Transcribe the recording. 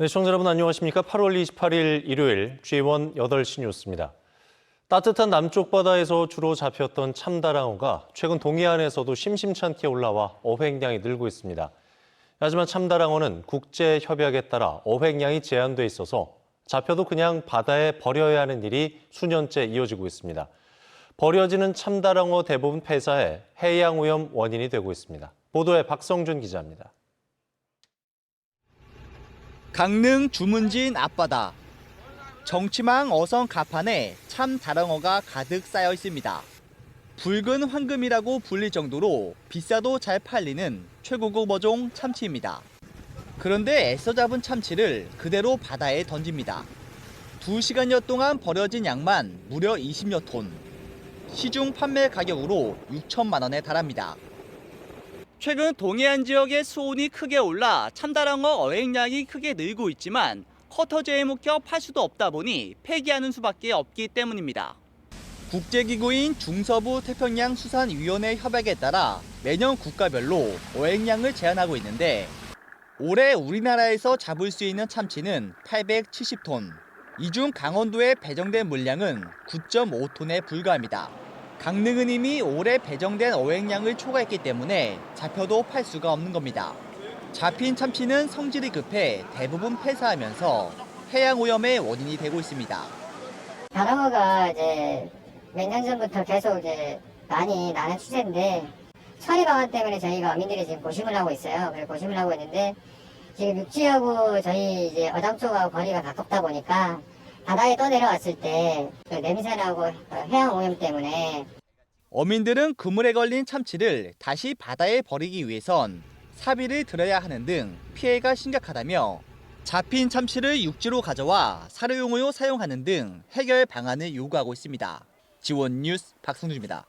네, 시청자 여러분 안녕하십니까? 8월 28일 일요일 G1 8시 뉴스입니다. 따뜻한 남쪽 바다에서 주로 잡혔던 참다랑어가 최근 동해안에서도 심심찮게 올라와 어획량이 늘고 있습니다. 하지만 참다랑어는 국제 협약에 따라 어획량이 제한돼 있어서 잡혀도 그냥 바다에 버려야 하는 일이 수년째 이어지고 있습니다. 버려지는 참다랑어 대부분 폐사에 해양 오염 원인이 되고 있습니다. 보도에 박성준 기자입니다. 강릉 주문진 앞바다. 정치망 어성 가판에 참 다랑어가 가득 쌓여 있습니다. 붉은 황금이라고 불릴 정도로 비싸도 잘 팔리는 최고급 어종 참치입니다. 그런데 애써 잡은 참치를 그대로 바다에 던집니다. 2시간여 동안 버려진 양만 무려 20여 톤. 시중 판매 가격으로 6천만 원에 달합니다. 최근 동해안 지역의 수온이 크게 올라 참다랑어 어획량이 크게 늘고 있지만 커터제에 묶여 팔 수도 없다 보니 폐기하는 수밖에 없기 때문입니다. 국제기구인 중서부 태평양 수산위원회 협약에 따라 매년 국가별로 어획량을 제한하고 있는데 올해 우리나라에서 잡을 수 있는 참치는 870톤, 이 중 강원도에 배정된 물량은 9.5톤에 불과합니다. 강릉은 이미 올해 배정된 어획량을 초과했기 때문에 잡혀도 팔 수가 없는 겁니다. 잡힌 참치는 성질이 급해 대부분 폐사하면서 해양 오염의 원인이 되고 있습니다. 다랑어가 이제 몇 년 전부터 계속 이제 많이 나는 추세인데 철이 방안 때문에 저희가 어민들이 지금 고심을 하고 있어요. 그래서 고심을 하고 있는데 지금 육지하고 저희 이제 어장 쪽하고 거리가 가깝다 보니까 바다에 떠내려왔을 때 그 냄새나고 해양 오염 때문에 어민들은 그물에 걸린 참치를 다시 바다에 버리기 위해선 사비를 들여야 하는 등 피해가 심각하다며 잡힌 참치를 육지로 가져와 사료용으로 사용하는 등 해결 방안을 요구하고 있습니다. 지원 뉴스 박성주입니다.